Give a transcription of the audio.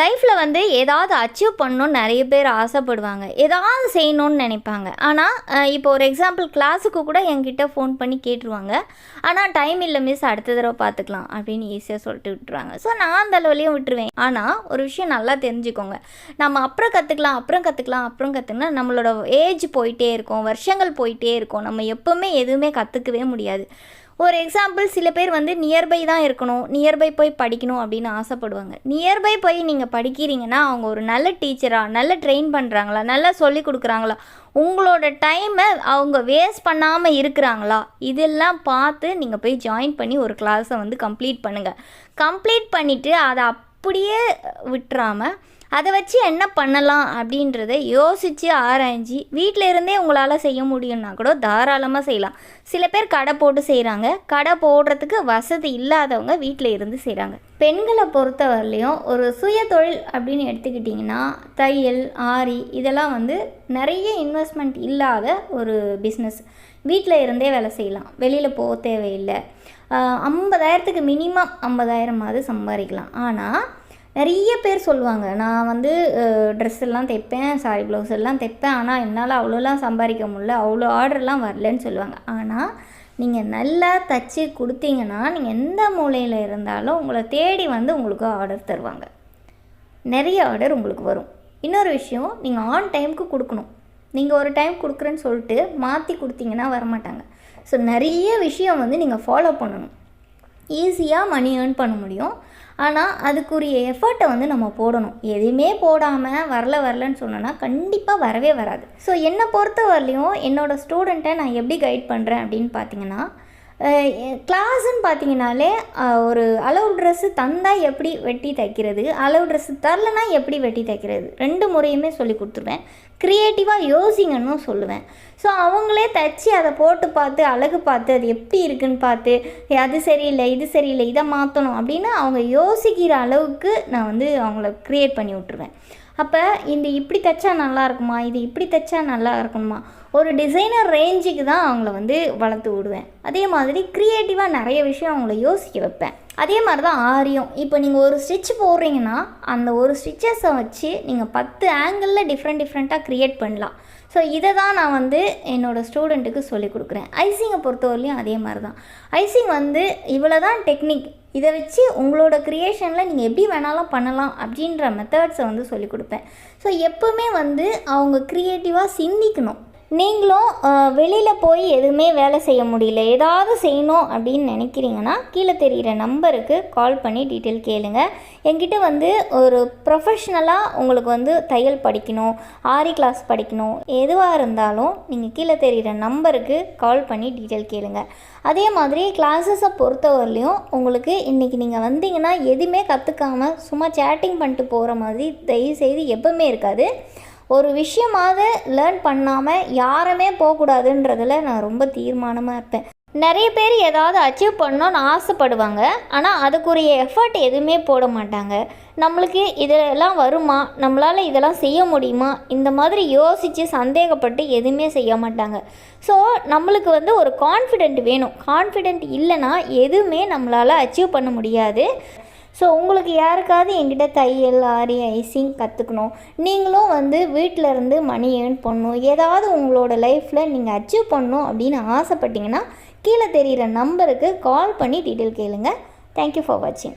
லைஃப்பில் வந்து ஏதாவது அச்சீவ் பண்ணணும்னு நிறைய பேர் ஆசைப்படுவாங்க. ஏதாவது செய்யணும்னு நினைப்பாங்க. ஆனால் இப்போ ஒரு எக்ஸாம்பிள் கிளாஸுக்கு கூட என்கிட்ட ஃபோன் பண்ணி கேட்டுருவாங்க. ஆனால் டைம் இல்லை மிஸ் அடுத்த தடவை பார்த்துக்கலாம் அப்படின்னு ஈஸியாக சொல்லிட்டு விட்டுருவாங்க. ஸோ நான் அந்த அளவுலேயும் விட்டுருவேன். ஆனால் ஒரு விஷயம் நல்லா தெரிஞ்சுக்கோங்க. நம்ம அப்புறம் கற்றுக்கலாம் அப்புறம் கற்றுக்கலாம் அப்புறம் கற்றுக்கலாம் நம்மளோட ஏஜ் போயிட்டே இருக்கும். வருஷங்கள் போயிட்டே இருக்கும். நம்ம எப்போவுமே எதுவுமே கற்றுக்கவே முடியாது. ஒரு எக்ஸாம்பிள் சில பேர் வந்து நியர்பை தான் இருக்கணும் நியர்பை போய் படிக்கணும் அப்படின்னு ஆசைப்படுவாங்க. நியர்பை போய் நீங்கள் படிக்கிறீங்கன்னா அவங்க ஒரு நல்ல டீச்சராக நல்ல ட்ரெயின் பண்ணுறாங்களா நல்லா சொல்லி கொடுக்குறாங்களா உங்களோட டைமை அவங்க வேஸ்ட் பண்ணாமல் இருக்கிறாங்களா இதெல்லாம் பார்த்து நீங்கள் போய் ஜாயின் பண்ணி ஒரு கிளாஸை வந்து கம்ப்ளீட் பண்ணுங்கள் கம்ப்ளீட் பண்ணிவிட்டு அதை அப்படியே விட்டுறாமல் அதை வச்சு என்ன பண்ணலாம் அப்படின்றத யோசித்து ஆராய்ஞ்சி வீட்டில் இருந்தே உங்களால் செய்ய முடியும்னா கூட தாராளமாக செய்யலாம். சில பேர் கடை போட்டு செய்கிறாங்க கடை போடுறதுக்கு வசதி இல்லாதவங்க வீட்டில் இருந்து செய்கிறாங்க பெண்களை பொறுத்தவரையிலையும் ஒரு சுய தொழில் அப்படின்னு எடுத்துக்கிட்டிங்கன்னா தையல் ஆரி இதெல்லாம் வந்து நிறைய இன்வெஸ்ட்மெண்ட் இல்லாத ஒரு பிஸ்னஸ் வீட்டில் இருந்தே வேலை செய்யலாம். வெளியில் போக தேவையில்லை. ஐம்பதாயிரத்துக்கு மினிமம் ஐம்பதாயிரமாவது சம்பாதிக்கலாம். ஆனால் நிறைய பேர் சொல்லுவாங்க நான் வந்து ட்ரெஸ் எல்லாம் தைப்பேன் சாரி ப்ளவுஸ் எல்லாம் தைப்பேன் ஆனால் என்னால் அவ்வளோலாம் சம்பாதிக்க முடியல அவ்வளோ ஆர்டர்லாம் வரலன்னு சொல்லுவாங்க. ஆனால் நீங்கள் நல்லா தச்சு கொடுத்தீங்கன்னா நீங்கள் எந்த மூலையில் இருந்தாலும் உங்களை தேடி வந்து உங்களுக்கு ஆர்டர் தருவாங்க. நிறைய ஆர்டர் உங்களுக்கு வரும். இன்னொரு விஷயம் நீங்கள் ஆன் டைமுக்கு கொடுக்கணும். நீங்கள் ஒரு டைம் கொடுக்குறேன்னு சொல்லிட்டு மாற்றி கொடுத்தீங்கன்னா வரமாட்டாங்க. ஸோ நிறைய விஷயம் வந்து நீங்கள் ஃபாலோ பண்ணணும். ஈஸியாக மணி ஏர்ன் பண்ண முடியும். ஆனால் அதுக்குரிய எஃபர்ட்டை வந்து நம்ம போடணும். எதுவுமே போடாமல் வரல வரலன்னு சொன்னோன்னா கண்டிப்பாக வரவே வராது. ஸோ என்னை பொறுத்த வரலையும் என்னோடய ஸ்டூடெண்ட்டை நான் எப்படி கைட் பண்ணுறேன் அப்படின்னு பார்த்தீங்கன்னா கிளாஸ்ன்னு பார்த்தீங்கனாலே ஒரு அளவு ட்ரெஸ்ஸு தந்தால் எப்படி வெட்டி தைக்கிறது அளவு ட்ரெஸ்ஸு தரலனா எப்படி வெட்டி தைக்கிறது ரெண்டு முறையுமே சொல்லி கொடுத்துருவேன். க்ரியேட்டிவாக யோசிங்கன்னு சொல்லுவேன். ஸோ அவங்களே தைச்சி அதை போட்டு பார்த்து அழகு பார்த்து அது எப்படி இருக்குன்னு பார்த்து அது சரியில்லை இது சரியில்லை இதை மாற்றணும் அப்படின்னு அவங்க யோசிக்கிற அளவுக்கு நான் வந்து அவங்கள க்ரியேட் பண்ணி விட்ருவேன் அப்போ இந்த இப்படி தைச்சா நல்லா இருக்குமா? இது இப்படி தைச்சா நல்லா இருக்கணுமா? ஒரு டிசைனர் ரேஞ்சுக்கு தான் அவங்கள வந்து வளர்த்து விடுவேன். அதே மாதிரி க்ரியேட்டிவாக நிறைய விஷயம் அவங்கள யோசிக்க வைப்பேன். அதே மாதிரி தான் ஆரியும். இப்போ நீங்கள் ஒரு ஸ்டிச் போடுறீங்கன்னா அந்த ஒரு ஸ்டிச்சஸை வச்சு நீங்கள் பத்து ஆங்கிளில் டிஃப்ரெண்ட் டிஃப்ரெண்ட்டாக க்ரியேட் பண்ணலாம். ஸோ இதை தான் நான் வந்து என்னோடய ஸ்டூடெண்ட்டுக்கு சொல்லிக் கொடுக்குறேன். ஐசிங்கை பொறுத்தவரையிலையும் அதே மாதிரி தான் ஐசிங் வந்து இவ்வளோ தான் டெக்னிக் இதை வச்சு உங்களோட க்ரியேஷனில் நீங்கள் எப்படி வேணாலும் பண்ணலாம் அப்படின்ற மெத்தட்ஸை வந்து சொல்லிக் கொடுப்பேன். ஸோ எப்போவுமே வந்து அவங்க க்ரியேட்டிவாக சிந்திக்கணும். நீங்களும் வெளியில் போய் எதுவுமே வேலை செய்ய முடியல. ஏதாவது செய்யணும் அப்படின்னு நினைக்கிறீங்கன்னா கீழே தெரிகிற நம்பருக்கு கால் பண்ணி டீட்டெயில் கேளுங்க. என்கிட்ட வந்து ஒரு ப்ரொஃபஷ்னலாக உங்களுக்கு வந்து தையல் படிக்கணும் ஆரி கிளாஸ் படிக்கணும் எதுவாக இருந்தாலும் நீங்கள் கீழே தெரிகிற நம்பருக்கு கால் பண்ணி டீட்டெயில் கேளுங்க. அதே மாதிரி கிளாஸஸை பொறுத்தவரையிலையும் உங்களுக்கு இன்றைக்கி நீங்கள் வந்தீங்கன்னா எதுவுமே கற்றுக்காம சும்மா சேட்டிங் பண்ணிட்டு போகிற மாதிரி தயவு செய்து எப்பவுமே இருக்காது. ஒரு விஷயமாவது லேர்ன் பண்ணாமல் யாருமே போகக்கூடாதுன்றதில் நான் ரொம்ப தீர்மானமாக இருப்பேன். நிறைய பேர் ஏதாவது அச்சீவ் பண்ணணும்னு ஆசைப்படுவாங்க. ஆனால் அதுக்குரிய எஃபர்ட் எதுவுமே போட மாட்டாங்க. நம்மளுக்கு இதெல்லாம் வருமா? நம்மளால் இதெல்லாம் செய்ய முடியுமா? இந்த மாதிரி யோசித்து சந்தேகப்பட்டு எதுவுமே செய்ய மாட்டாங்க. ஸோ நம்மளுக்கு வந்து ஒரு கான்ஃபிடென்ட் வேணும். கான்ஃபிடென்ட் இல்லைன்னா எதுவுமே நம்மளால் அச்சீவ் பண்ண முடியாது. ஸோ உங்களுக்கு யாருக்காவது என்கிட்ட தையல் ஆரி ஐசிங் கற்றுக்கணும் நீங்களும் வந்து வீட்டில் இருந்து மணி ஏர்ன் பண்ணணும். ஏதாவது உங்களோட லைஃப்பில் நீங்கள் அச்சீவ் பண்ணணும் அப்படின்னு ஆசைப்பட்டீங்கன்னா கீழே தெரிகிற நம்பருக்கு கால் பண்ணி டீட்டெயில் கேளுங்கள் தேங்க்யூ ஃபார் வாட்சிங்